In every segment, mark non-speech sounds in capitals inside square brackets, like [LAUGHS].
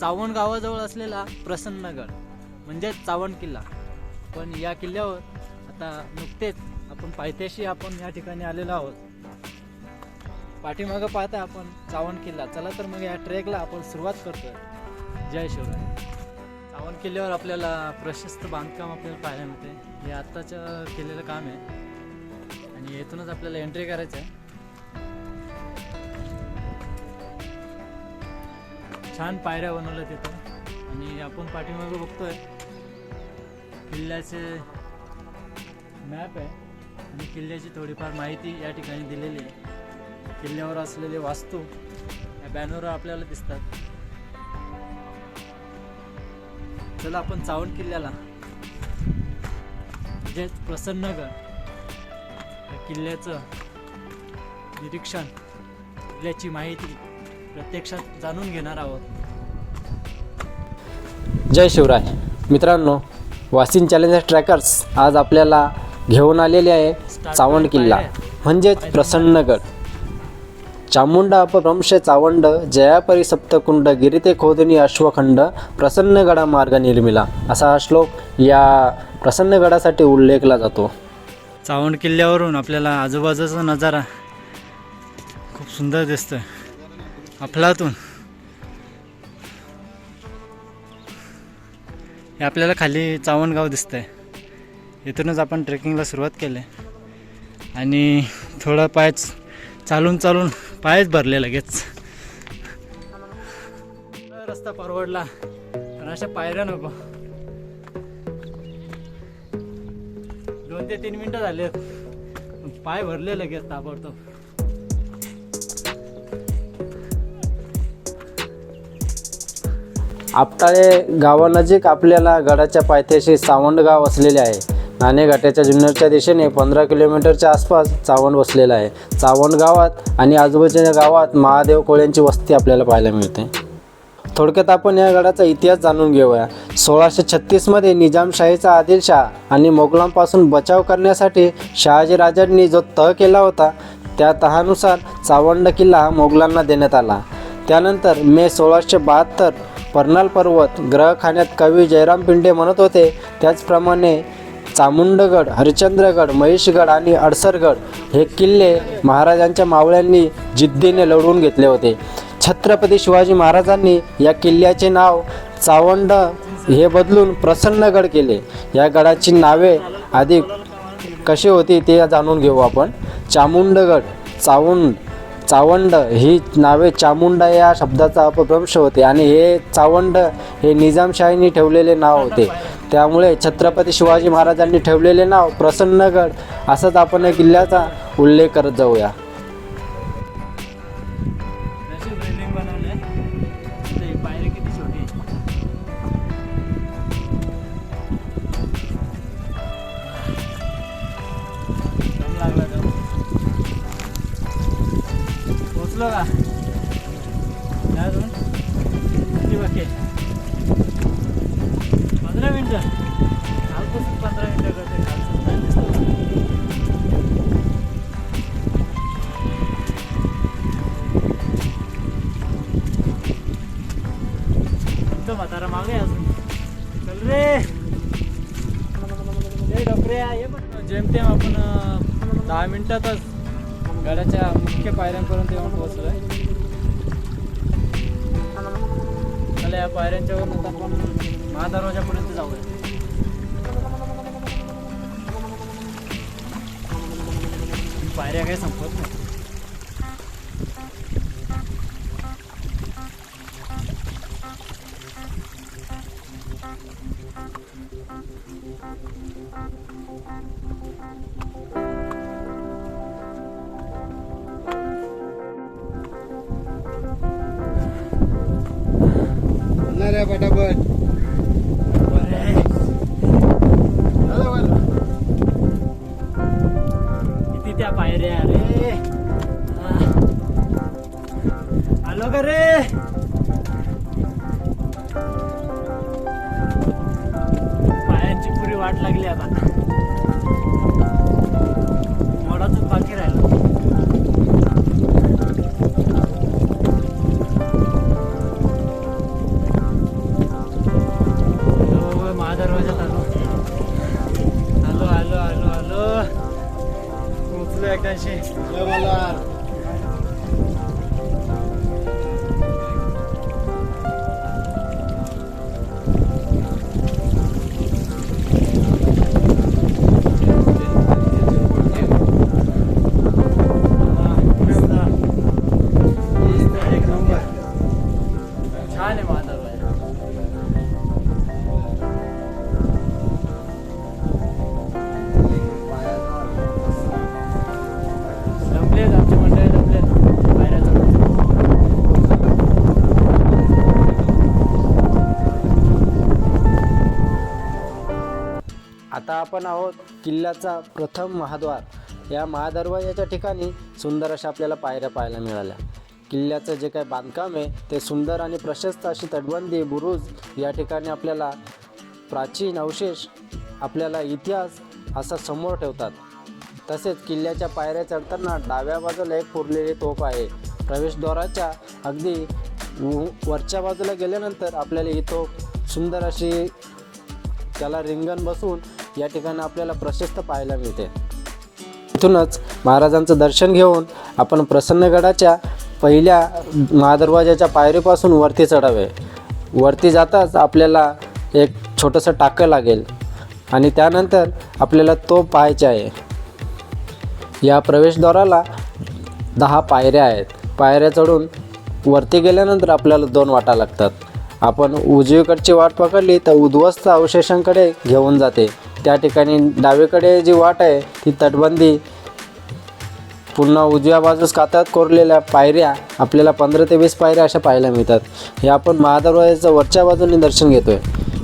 चावण गावाजवळ असलेला प्रसन्नगड म्हणजे चावण किल्ला. पण या किल्ल्यावर आता नुकतेच आपण पायथ्याशी आपण या ठिकाणी आलेलो आहोत. पाठीमागं पाहता आपण चावण किल्ला. चला तर मग या ट्रेकला आपण सुरुवात करतोय. जय शिवराय. चावण किल्ल्यावर आपल्याला प्रशस्त बांधकाम आपल्याला पाहायला मिळते हे आत्ताचं केलेलं काम आहे. आणि येथूनच आपल्याला एंट्री करायचं आहे छान पायऱ्या बनवल्या तिथं. आणि आपण पाठीमागे बघतोय किल्ल्याचे मॅप आहे. आणि किल्ल्याची थोडीफार माहिती या ठिकाणी दिलेली आहे. किल्ल्यावर असलेले वास्तू या बॅनरवर आपल्याला दिसतात. चला आपण चावण किल्ल्याला. म्हणजेच प्रसन्नगर या किल्ल्याचं निरीक्षण किल्ल्याची माहिती प्रत्यक्षात जाणून घेणार आहोत. जय शिवराय. मित्रांनो वासिन चॅलेंजर ट्रॅकर्स आज आपल्याला घेऊन आलेले आहे चावंड किल्ला म्हणजेच प्रसन्नगड चामुंडा अपभ्रंश चावंड जयापरी सप्तकुंड गिरिते खोदनी अश्वखंड प्रसन्नगडा मार्ग निर्मिला असा हा श्लोक या प्रसन्नगडासाठी उल्लेखला जातो. चावंड किल्ल्यावरून आपल्याला आजूबाजूचा नजारा खूप सुंदर दिसतोय. अफलातून. हे आपल्याला खाली चावणगाव दिसतं आहे इथूनच आपण ट्रेकिंगला सुरुवात केली. आणि थोडं पायच चालून चालून पायच भरले लगेच. रस्ता परवडला पण अशा पायऱ्या नको. दोन ते तीन मिनिटं झाले पाय भरले लगेच ताबडतोब. आपटाळे गावानजीक आपल्याला गडाच्या पायथ्याशी सावंड गाव असलेले आहे. नाणेघाटाच्या जुन्नरच्या दिशेने पंधरा किलोमीटरच्या आसपास चावंड वसलेलं आहे. चावंड गावात आणि आजूबाजूच्या गावात महादेव कोळ्यांची वस्ती आपल्याला पाहायला मिळते. थोडक्यात आपण या गडाचा इतिहास जाणून घेऊया. सोळाशे छत्तीसमध्ये निजामशाहीचा आदिलशाह आणि मोगलांपासून बचाव करण्यासाठी शहाजीराजांनी जो तह केला होता त्या तहानुसार चावंड किल्ला मोगलांना देण्यात आला. त्यानंतर मे सोळाशे बहात्तर पर्नाल पर्वत ग्रहखान्यात कवी जयराम पिंडे म्हणत होते. त्याचप्रमाणे चामुंडगड हरिश्चंद्रगड महेशगड आणि अडसरगड हे किल्ले महाराजांच्या मावळ्यांनी जिद्दीने लढवून घेतले होते. छत्रपती शिवाजी महाराजांनी या किल्ल्याचे नाव चावंड हे बदलून प्रसन्नगड केले. या गडाची नावे आधी कशी होती ते जाणून घेऊ आपण. चामुंडगड चावुंड चावंड ही नावे चामुंडा या शब्दाचा अपभ्रंश होते आणि हे चावंड हे निजामशाहीने ठेवलेले नाव होते. त्यामुळे छत्रपती शिवाजी महाराजांनी ठेवलेले नाव प्रसन्नगड असंच आपण या किल्ल्याचा उल्लेख करत जाऊया. जेमतेम आपण दहा मिनिटातच गडाच्या मुख्य पायऱ्यांपर्यंत येऊन पोहोचलोय चला या पायऱ्यांच्या वरून आपण महादरवाजापर्यंत जाऊया. पायऱ्या काही संपत नाही वाट लागली आता. आता आपण आहोत किल्ल्याचा प्रथम महाद्वार. या महादरवाजाच्या ठिकाणी सुंदर अशा आपल्याला पायऱ्या पाहायला मिळाल्या. किल्ल्याचं जे काही बांधकाम आहे ते सुंदर आणि प्रशस्त अशी तटबंदी बुरुज या ठिकाणी आपल्याला प्राचीन अवशेष आपल्याला इतिहास असा समोर ठेवतात. तसेच किल्ल्याच्या पायऱ्या चढताना डाव्या बाजूला एक पुरलेली तोफ आहे. प्रवेशद्वाराच्या अगदी व- वरच्या बाजूला गेल्यानंतर आपल्याला ही तोफ सुंदर अशी त्याला रिंगण बसून या ठिकाणी आपल्याला प्रशस्त पाहायला मिळते. इथूनच महाराजांचं दर्शन घेऊन आपण प्रसन्नगडाच्या पहिल्या महादरवाजाच्या पायरीपासून वरती चढावे. वरती जाताच आपल्याला एक छोटंसं टाकं लागेल आणि त्यानंतर आपल्याला तो पाहायचा आहे. या प्रवेशद्वाराला दहा पायऱ्या आहेत. पायऱ्या चढून वरती गेल्यानंतर आपल्याला दोन वाटा लागतात. आपण उजवीकडची वाट पकडली तर उद्ध्वस्त अवशेषांकडे घेऊन जाते. त्या ठिकाणी डावीकडे जी वाट आहे ती तटबंदी पुन्हा उजव्या बाजूस कातात कोरलेल्या पायऱ्या आपल्याला पंधरा ते वीस पायऱ्या अशा पाहायला मिळतात. हे आपण महादरवाजाचं वरच्या बाजूने दर्शन घेतोय.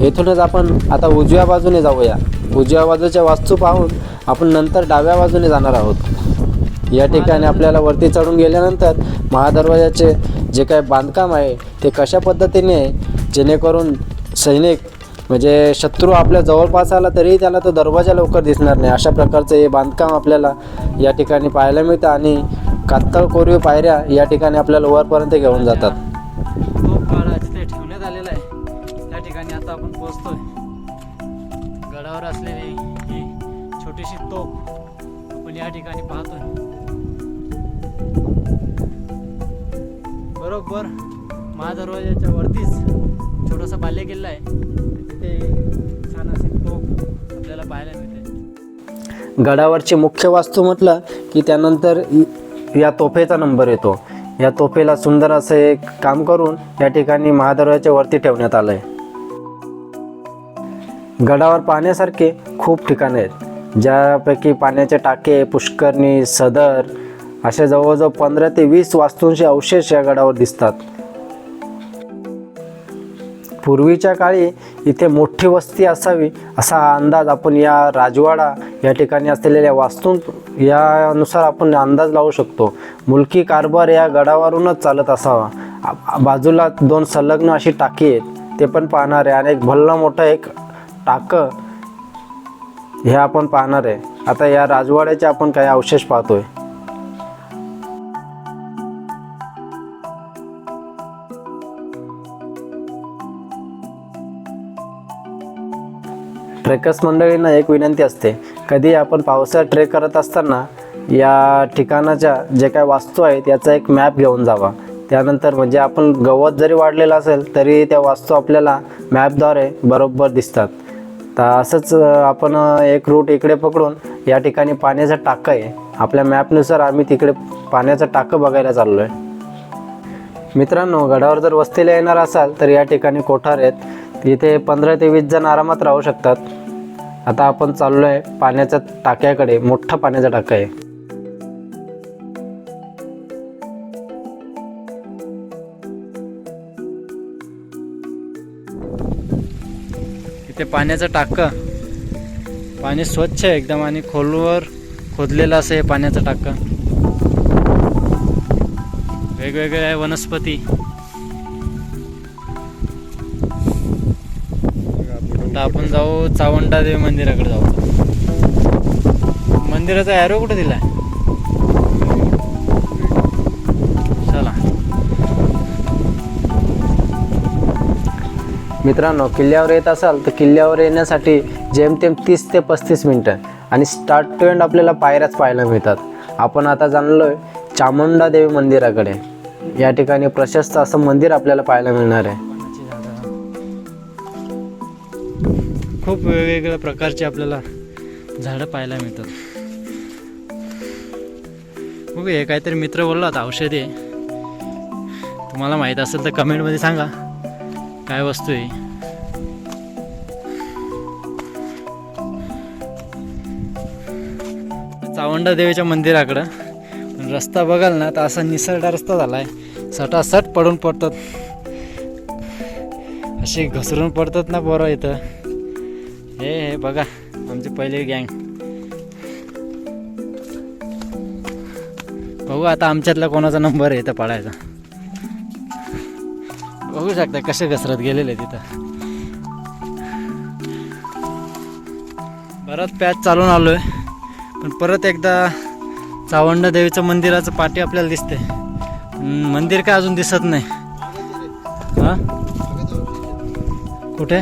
येथूनच आपण आता उजव्या बाजूने जाऊया. उजव्या बाजूच्या वास्तू पाहून आपण नंतर डाव्या बाजूने जाणार आहोत. या ठिकाणी आपल्याला वरती चढून गेल्यानंतर महादरवाजाचे जे काही बांधकाम आहे ते कशा पद्धतीने जेणेकरून सैनिक म्हणजे शत्रू आपल्या जवळपास आला तरीही त्याला तो दरवाजा लवकर दिसणार नाही. अशा प्रकारचं हे बांधकाम आपल्याला या ठिकाणी पाहायला मिळतं आणि कात्तळ कोरीव पायऱ्या या ठिकाणी आपल्याला वरपर्यंत घेऊन जातात. ठेवण्यात आलेला आहे. त्या ठिकाणी आता आपण पोहोचतोय. गडावर असलेली ही छोटीशी तोप आपण या ठिकाणी पाहतोय. बरोबर महादरवाजाच्या वरतीच छोटासा बाल्य किल्ला आहे. गडावरची मुख्य वास्तू म्हटलं की त्यानंतर या तोफेचा नंबर येतो. या तोफेला सुंदर असं एक काम करून या ठिकाणी महादरवाच्या वरती ठेवण्यात आलं आहे गडावर पाहण्यासारखे खूप ठिकाणं आहेत. ज्यापैकी पाण्याचे टाके पुष्करणी सदर असे जवळजवळ पंधरा ते वीस वास्तूंचे अवशेष या गडावर दिसतात. पूर्वीच्या काळी इथे मोठी वस्ती असावी असा अंदाज आपण या राजवाडा या ठिकाणी असलेल्या वास्तू यानुसार आपण अंदाज लावू शकतो. मुलकी कारभार या गडावरूनच चालत असावा. बाजूला दोन संलग्न अशी टाकी आहेत ते पण पाहणार आहे आणि एक भल्ला मोठं एक टाकं हे आपण पाहणार. आहे आता या राजवाड्याचे आपण काही अवशेष पाहतोय. ट्रेकर्स मंडळींना एक विनंती असते. कधी आपण पावसाळ्यात ट्रेक करत असताना या ठिकाणाच्या जे काय वास्तू आहेत याचा एक मॅप घेऊन जावा. त्यानंतर म्हणजे आपण गवत जरी वाढलेलं असेल तरी त्या वास्तू आपल्याला मॅपद्वारे बरोबर दिसतात. तर असंच आपण एक रूट इकडे पकडून या ठिकाणी पाण्याचं टाकं आहे. आपल्या मॅपनुसार आम्ही तिकडे पाण्याचं टाकं बघायला चाललो आहे मित्रांनो गडावर जर वस्तीला येणार असाल तर या ठिकाणी कोठार आहेत. इथे पंधरा ते वीस जण आरामात राहू शकतात. आता आपण चाललो आहे पाण्याच्या टाक्याकडे मोठा पाण्याचा टाका आहे. इथे पाण्याचं टाकं. पाणी स्वच्छ आहे एकदम आणि खोलवर खोदलेलं असं हे पाण्याचं टाकं. वेगवेगळ्या आहे वनस्पती. आता आपण जाऊ चावंडा देवी मंदिराकडे जाऊ. मंदिराचा ॲरो कुठे आहे चला. मित्रांनो किल्ल्यावर येत असाल तर किल्ल्यावर येण्यासाठी जेमतेम तीस ते पस्तीस मिनटं आणि स्टार्ट टू एंड आपल्याला पायऱ्याच पाहायला मिळतात. आपण आता जाणलो आहे चामुंडा देवी मंदिराकडे. या ठिकाणी प्रशस्त असं मंदिर आपल्याला पाहायला मिळणार आहे. खूप वेगवेगळ्या प्रकारचे आपल्याला झाडं पाहायला मिळतात. बघू हे काहीतरी मित्र बोललात होता औषधी आहे. तुम्हाला माहीत असेल तर कमेंटमध्ये सांगा काय वस्तू आहे. चावंडा देवीच्या मंदिराकडं. रस्ता बघाल ना तर असा निसरडा रस्ता झाला आहे सटासट पडून पडतात. असे घसरून पडतात ना बरं इथं. हे हे बघा आमची पहिली गँग. बघू आता आमच्यातला कोणाचा नंबर आहे इथं पडायचा बघू शकता कसे घसरत गेलेले तिथं. परत पॅच चालून आलोय पण परत एकदा चावंड देवीचं मंदिराचं पाठी आपल्याला दिसते. मंदिर काय अजून दिसत नाही. हा? कुठे?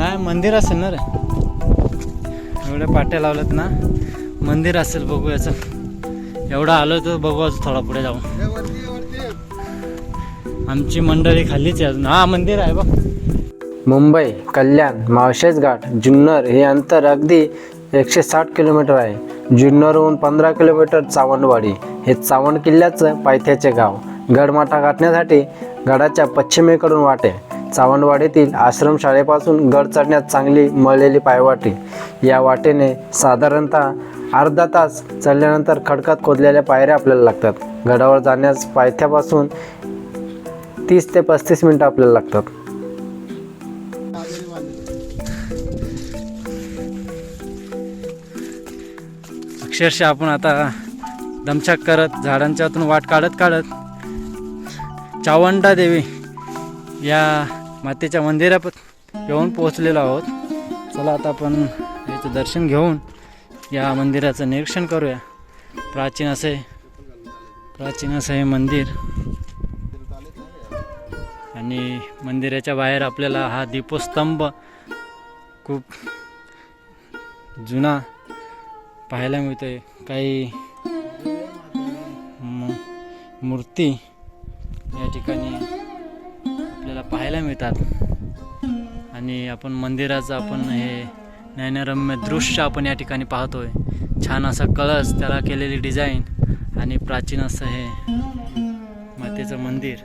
नाही मंदिर असेल ना रे. एवढ्या पाट्या लावल्यात ना मंदिर असेल बघू याचं एवढं आलो तर बघू अजून थोडा पुढे जाऊ. वरती वरती आमची मंडळी खालीच आहे अजून. हा मंदिर आहे बघ. मुंबई कल्याण माळशेज घाट जुन्नर हे अंतर अगदी एकशे साठ किलोमीटर आहे. जुन्नरहून पंधरा किलोमीटर चावंडवाडी. हे चावंड किल्ल्याचं पायथ्याचे गाव. गडमाथा गाठण्यासाठी गडाच्या पश्चिमेकडून वाटे. चावंडवाडीतील आश्रमशाळेपासून गड चढण्यात चांगली मळलेली पायवाटे. या वाटेने साधारणतः अर्धा तास चढल्यानंतर खडकात खोदलेल्या पायऱ्या आपल्याला लागतात. गडावर जाण्यास पायथ्यापासून तीस ते पस्तीस मिनटं आपल्याला लागतात. अक्षरशः आपण आता दमछाक करत झाडांच्यातून वाट काढत काढत चावंडा देवी या मातेच्या मंदिरात येऊन पोहोचलेलो आहोत. चला आता आपण याचं दर्शन घेऊन या मंदिराचं निरीक्षण करूया. प्राचीन असे प्राचीन असं हे मंदिर. आणि मंदिराच्या बाहेर आपल्याला हा दीपोस्तंभ खूप जुना पाहायला मिळतोय. काही मूर्ती या ठिकाणी आपल्याला पाहायला मिळतात. आणि आपण मंदिराचं आपण हे नयनरम्य दृश्य आपण या ठिकाणी पाहतोय. छान असा कळस त्याला केलेली डिझाईन आणि प्राचीन असं हे मातेचं मंदिर.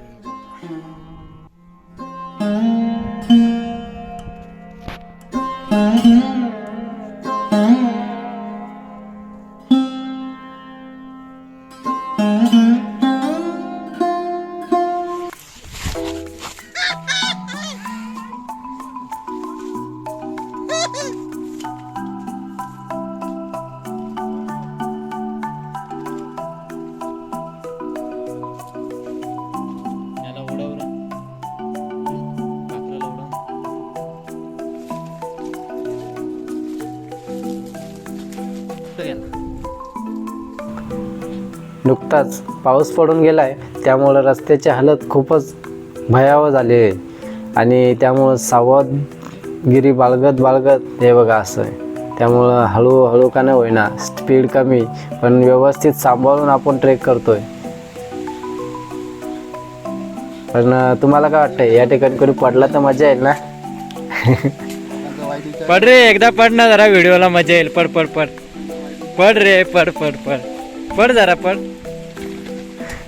गेला? नुकताच पाऊस पडून गेलाय त्यामुळं रस्त्याची हालत खूपच भयावह झाली आहे. आणि त्यामुळं सावधगिरी बाळगत बाळगत हे बघा असं आहे. त्यामुळं हळूहळू का नाही होईना स्पीड कमी पण व्यवस्थित सांभाळून आपण ट्रेक करतोय. पण अं, तुम्हाला काय वाटतंय? या ठिकाणी कोणी पडला तर मजा येईल ना? [LAUGHS] पड रे एकदा पड ना जरा व्हिडिओला मजा येईल. पड पड पड. पड रे पड पड पड. पड जरा पड.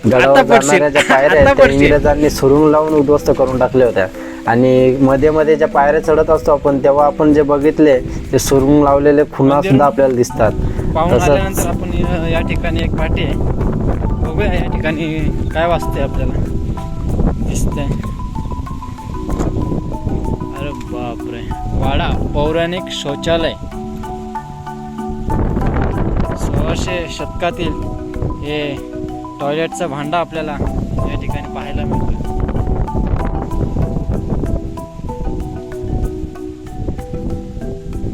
गडावर आता पडशील. जाणाऱ्या ज्या पायऱ्या आता आहेत त्या पडशील. इंग्रजांनी सुरुंग लावून उद्ध्वस्त करून टाकल्या होत्या. आणि मध्ये मध्ये ज्या पायऱ्या चढत असतो आपण तेव्हा आपण जे बघितले ते सुरुंग लावलेले खुणा सुद्धा आपल्याला दिसतात. पाहून तसंच आल्यानंतर आपण या- या ठिकाणी एक पाठी आहे. बघूया या ठिकाणी काय वाचते आपल्याला. दिसतंय. अरे बापरे. वाडा पौराणिक शौचालय. सोळाशे शतकातील हे टॉयलेटचा भांडा आपल्याला या ठिकाणी पाहायला मिळतो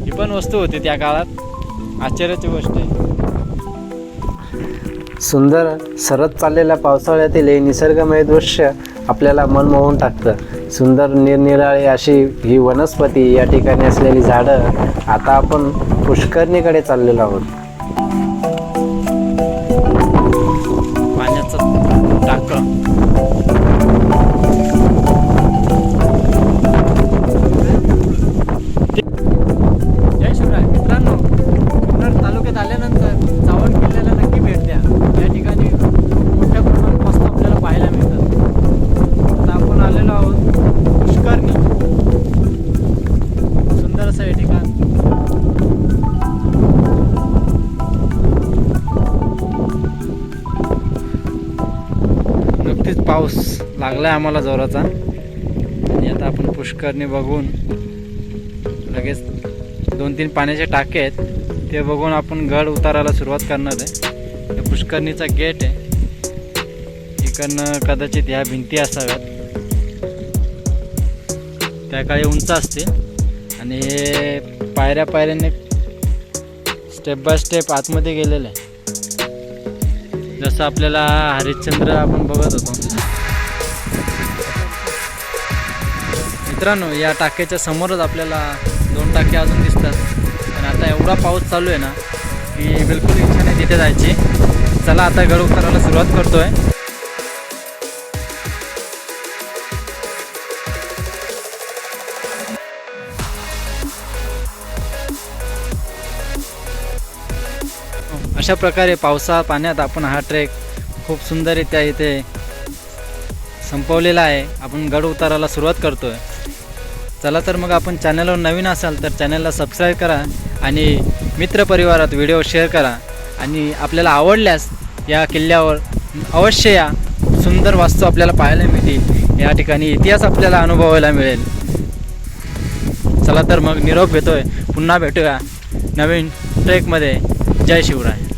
ही पण वस्तू होती त्या काळात. आश्चर्याची गोष्ट आहे. सुंदर सरत चाललेल्या पावसाळ्यातील हे निसर्गमय दृश्य आपल्याला मन मोहून टाकतं. सुंदर निरनिराळी अशी ही वनस्पती या ठिकाणी असलेली झाडं आता आपण पुष्करणीकडे चाललेलो आहोत. पाऊस लागला आहे आम्हाला जोराचा. आणि आता आपण पुष्करणी बघून लगेच दोन तीन पाण्याचे टाके आहेत. ते बघून आपण गड उतारायला सुरुवात करणार आहे. पुष्करणीचा गेट आहे. इकडनं कदाचित ह्या भिंती असाव्यात. त्या काळी उंच असते. आणि हे पायऱ्या पायऱ्याने स्टेप बाय स्टेप आतमध्ये गेलेलं आहे. जसं आपल्याला हरिश्चंद्र आपण बघत होतो. मित्रांनो या टाक्याच्या समोरच आपल्याला दोन टाके अजून दिसतात. पण आता एवढा पाऊस चालू आहे ना की बिलकुल इच्छा नाही तिथे जायची. चला आता गड उतरायला सुरुवात करतोय. अशा प्रकारे पावसा पाण्यात आपण हा ट्रेक खूप सुंदररित्या इथे संपवलेला आहे. आपण गड उताराला सुरुवात करतोय. चला तर मग आपण चॅनलवर नवीन असाल तर चॅनलला सबस्क्राईब करा आणि मित्रपरिवारात व्हिडिओ शेअर करा. आणि आपल्याला आवडल्यास या किल्ल्यावर अवश्य या सुंदर वास्तू आपल्याला पाहायला मिळतील. या ठिकाणी इतिहास आपल्याला अनुभवायला मिळेल. चला तर मग निरोप घेतोय. पुन्हा भेटूया नवीन ट्रेकमध्ये जय शिवराय.